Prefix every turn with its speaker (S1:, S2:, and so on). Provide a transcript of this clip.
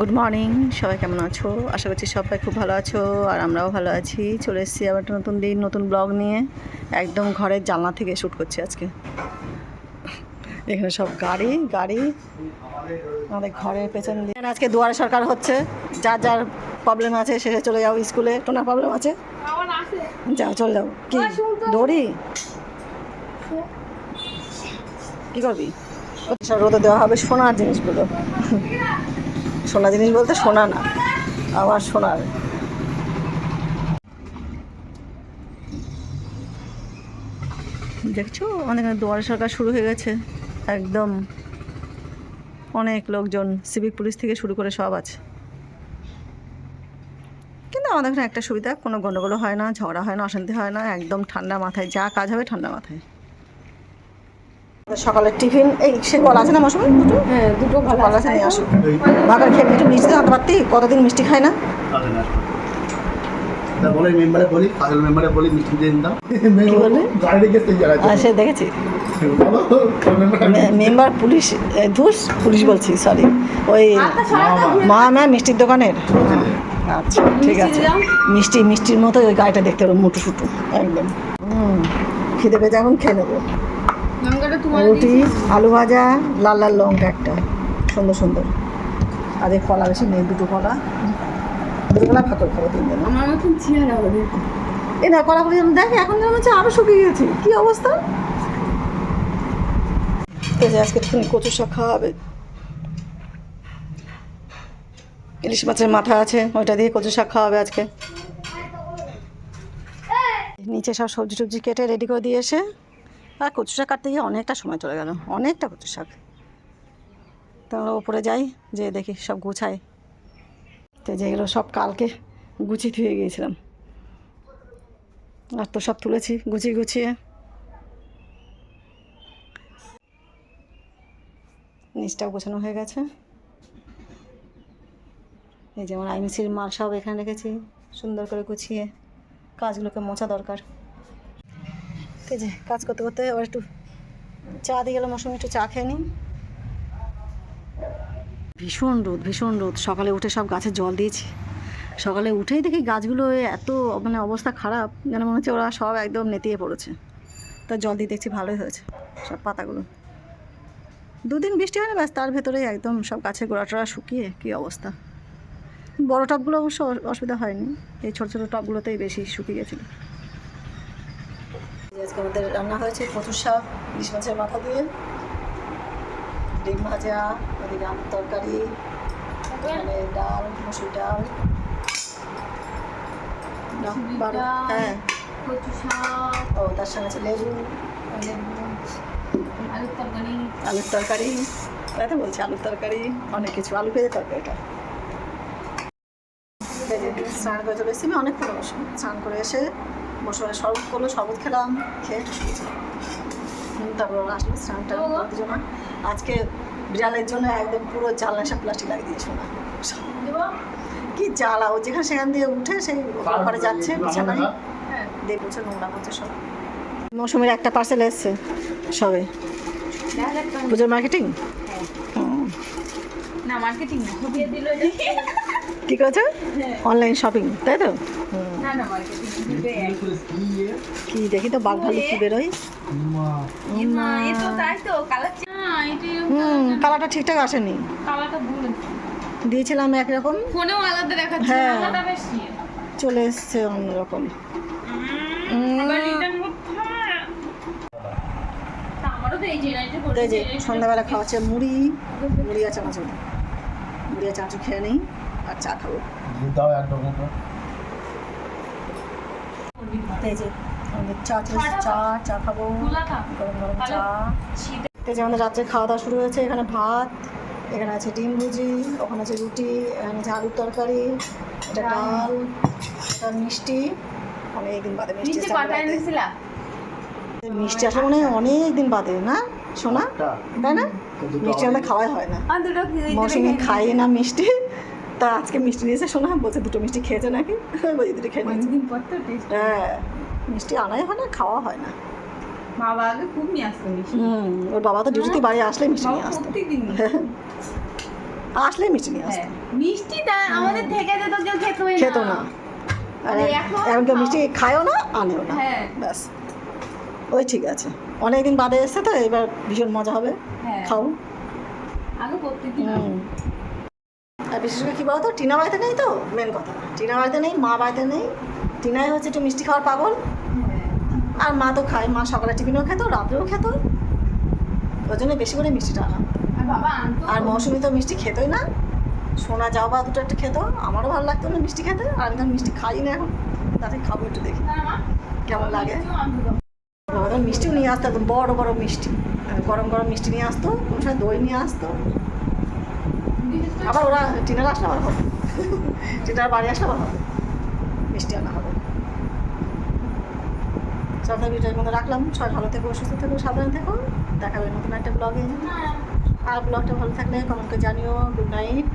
S1: Good morning সবাই কেমন আছো? আশা করছি সবাই খুব ভালো আছো আর আমরাও ভালো আছি। চলে এসেছি আবার একটা নতুন দিন নতুন ব্লগ নিয়ে। একদম ঘরের জানলা থেকে শ্যুট করছি আজকে। এখানে সব গাড়ি গাড়ি। আমাদের ঘরের পেছন দিয়ে। আজকে দুয়ারে সরকার হচ্ছে। যার যার প্রবলেম আছে সে চলে যাও স্কুলে। টোনা প্রবলেম আছে? যাও চলে যাও। কি? দৌড়ি? কী করবি? রোদে দেওয়া হবে সোনার জিনিসগুলো। সোনা জিনিস বলতে সোনা না, আমার সোনার। দেখছ? এখানে দুয়ারে সরকার শুরু হয়ে গেছে। একদম অনেক লোকজন সিভিক পুলিশ থেকে শুরু করে সব আছে। কিন্তু আমাদের এখানে একটা সুবিধা, কোনো গণ্ডগোলও হয় না, ঝগড়া হয় না, অশান্তি হয় না, একদম ঠান্ডা মাথায়, যা কাজ হবে ঠান্ডা মাথায়। সকালের টিফিন এই সে কল আছে না মৌসুমি? দুটো?
S2: হ্যাঁ দুটো
S1: ভালো কল আছে নিয়ে আসো। ভাগার খেয়ে একটু মিষ্টি আনতে পারতি? কতদিন মিষ্টি খায় না?
S3: তা বলে মেম্বারে বলি পাগল মেম্বারে বলি মিষ্টি দিয়ে দাও।
S1: বলে?
S3: গাড়ি রেখে সেই জায়গায়
S1: আর সে দেখেছি।
S3: মেম্বার
S1: পুলিশ ধুস পুলিশ বলছি সরি ওই মা মিষ্টির দোকানের। আচ্ছা ঠিক আছে। মিষ্টি মিষ্টির মতো ওই গাড়িটা দেখতে পারো মুটু ফুটু। একদম। হুম। খিদে পেয়ে এখন খেয়ে নেব। রুটি আলু ভাজা লাল লাল লঙ্কা একটা। সুন্দর সুন্দর। আর এই কলা বেশি নেই দুটো কলা। দুটো কলা ভাত খাব তিনজন
S2: আমার মতন চেহারা ওদের
S1: এ না কলাগুলো যেমন দেখে এখন যেমন হচ্ছে আরও শুকিয়ে গেছে। কী অবস্থা? যে আজকে একটুখানি কচু শাক খাওয়া হবে। ইলিশ মাছের মাথা আছে ওইটা দিয়ে কচু শাক খাওয়া হবে আজকে। নিচে সব সবজি টবজি কেটে রেডি করে দিয়ে এসে আর কচু শাক কাটতে গিয়ে অনেকটা সময় চলে গেল, অনেকটা কচু শাক তো আমরা ওপরে যাই, যে দেখি সব গুছাই তো যেগুলো সব কালকে গুছিয়ে থুয়ে গিয়েছিলাম। আর তো সব তুলেছি, গুছিয়ে গুছিয়ে। নিচটাও গোছানো হয়ে গেছে। এই যেমন আইমিসির মাল সব এখানে রেখেছি, সুন্দর করে গুছিয়ে। কাজগুলোকে মোছা দরকার। ঠিক আছে কাজ করতে করতে আবার একটু চা দিয়ে গেলাম মৌসুমি একটু চা খেয়ে নিই। ভীষণ রোদ ভীষণ রোদ। সকালে উঠে সব গাছে জল দিয়েছি। সকালে উঠেই দেখি গাছগুলো এত মানে অবস্থা খারাপ, যেন মনে হচ্ছে ওরা সব একদম নেতিয়ে পড়েছে। তা জল দিয়ে দেখছি ভালোই হয়েছে, সব পাতাগুলো। দুদিন বৃষ্টি হয় না ব্যাস, তার ভেতরেই একদম সব গাছের গোড়া টোড়া শুকিয়ে কী অবস্থা। বড় টবগুলো অবশ্য অসুবিধা হয়নি, এই ছোটো ছোটো টবগুলোতেই বেশি শুকিয়ে গেছিল। আজকে আমাদের রান্না হয়েছে কচুর শাক ইলিশ মাছের মাথা দিয়ে ডিম ভাজা ওদিকে আলুর তরকারি এখানে ডাল মসুর ডাল হ্যাঁ।
S2: কচু শাক।
S1: ও তার সঙ্গে আছে লেবু।
S2: আলুর তরকারি।
S1: আলুর তরকারি তাই তো বলছি আলুর তরকারি অনেক কিছু আলু পেঁয়াজের তরকারিটা স্নান করে চলে এসেছি আমি অনেকক্ষণ স্নান করে এসে বসে শরবত করল শরবত খেলাম খেয়ে শুয়েছি তারপর আসলো স্নানটা করতে জন্য আজকে বিড়ালের জন্য একদম পুরো জানলা সব প্লাস্টিক লাগিয়ে দিয়েছ না কি জ্বালা ও যেখানে সেখান দিয়ে উঠে সেই ওপারে যাচ্ছে বিছানায়।
S2: হ্যাঁ।
S1: দিয়ে বলছে নোংরা করছে সব। মৌসুমির একটা পার্সেল এসছে সবে। পুজোর মার্কেটিং
S2: না মার্কেটিং না দিয়ে
S1: কী করেছে? অনলাইন শপিং তাই তো?
S2: না না মার্কেটিং
S1: কি দেখি তো বাঘ ভালো কি বেরোয়? হুম কালারটা ঠিকঠাক আসেনি। দিয়েছিলাম একরকম।
S2: ফোনেও আলাদা দেখাচ্ছে
S1: হ্যাঁ। চলে এসছে অন্যরকম। সন্ধ্যাবেলা খাওয়া হচ্ছে মুড়ি। মুড়ি আর চানাচুর। মুড়ি আর চানাচুর খেয়ে নিই আর চা খাব।
S3: দাও একদম মতো
S1: তো এই যে আমাদের চা চা চা খাব। গরম গরম চা। এই যে আমাদের রাত্রে খাওয়া দাওয়া শুরু হয়েছে এখানে ভাত এখানে আছে ডিম ভুজি ওখানে আছে রুটি এখানে আছে আলুর তরকারি এটা ডাল এটা মিষ্টি। অনেক দিন বাদে মিষ্টি মিষ্টি আসলে মনে হয় অনেক দিন বাদে না? শোনা তাই না? মিষ্টি আমাদের খাওয়াই হয় না। মৌসুমি খাই না মিষ্টি। তা আজকে মিষ্টি নিয়েছে শোনা বলছে দুটো মিষ্টি খেয়েছে নাকি? বলছি দুটো খেয়ে নিয়েছে।
S2: অনেকদিন পর তো
S1: হ্যাঁ। মিষ্টি আনাই হয় না খাওয়া হয় না।
S2: বাবা আগে খুব নিয়ে আসতো মিষ্টি।
S1: হুম ওর বাবা তো ডিউটিতে বাড়ি আসলে মিষ্টি নিয়ে আসতো। আসলেই মিষ্টি নিয়ে আসতো।
S2: হ্যাঁ মিষ্টিটা আমাদের থেকে যেত কেউ
S1: খেত না। আর
S2: আর
S1: এ-
S2: এখন
S1: কেউ মিষ্টি খায়ও না আনেও না।
S2: হ্যাঁ।
S1: ব্যাস। ওই ঠিক আছে। অনেকদিন বাদে এসছে তো এবার ভীষণ মজা হবে।
S2: হ্যাঁ।
S1: খাও।
S2: আগে প্রত্যেকদিন।
S1: আর বিশেষ করে কী বলতো টিনা বাড়িতে নেই তো মেন কথা। টিনা বাড়িতে নেই মা বাড়িতে নেই। টিনাই হচ্ছে একটু মিষ্টি খাওয়ার পাগল। আর মা তো খায় মা সকালে টিফিনও খেত রাত্রেও খেত। ওই জন্য বেশি করে মিষ্টিটা আনা।
S2: আর
S1: মৌসুমি তো মিষ্টি খেতই না। সোনা যাও বা দুটো একটা খেত আমারও ভালো লাগতো না মিষ্টি খেতে আর আমি মিষ্টি খাই না এখন। তাতে খাব একটু দেখি। কেমন লাগে?
S2: মিষ্টিও
S1: নিয়ে আসতো একদম বড় বড় মিষ্টি। গরম গরম মিষ্টি নিয়ে আসতো কোনো সময় দই নিয়ে আসতো। আবার ওরা টিনার আসলে আবার হবে। টিনার বাড়ি আসলে আবার হবে। মিষ্টি আনা হবে। সপ্তাহ ভিডিওর মধ্যে রাখলাম। সবাই ভালো থেকো, সুস্থ থেকো, সাবধানে থেকো। দেখাবে নতুন একটা ব্লগে আর ব্লগটা ভালো থাকলে কমেন্ট করে জানিও। Good night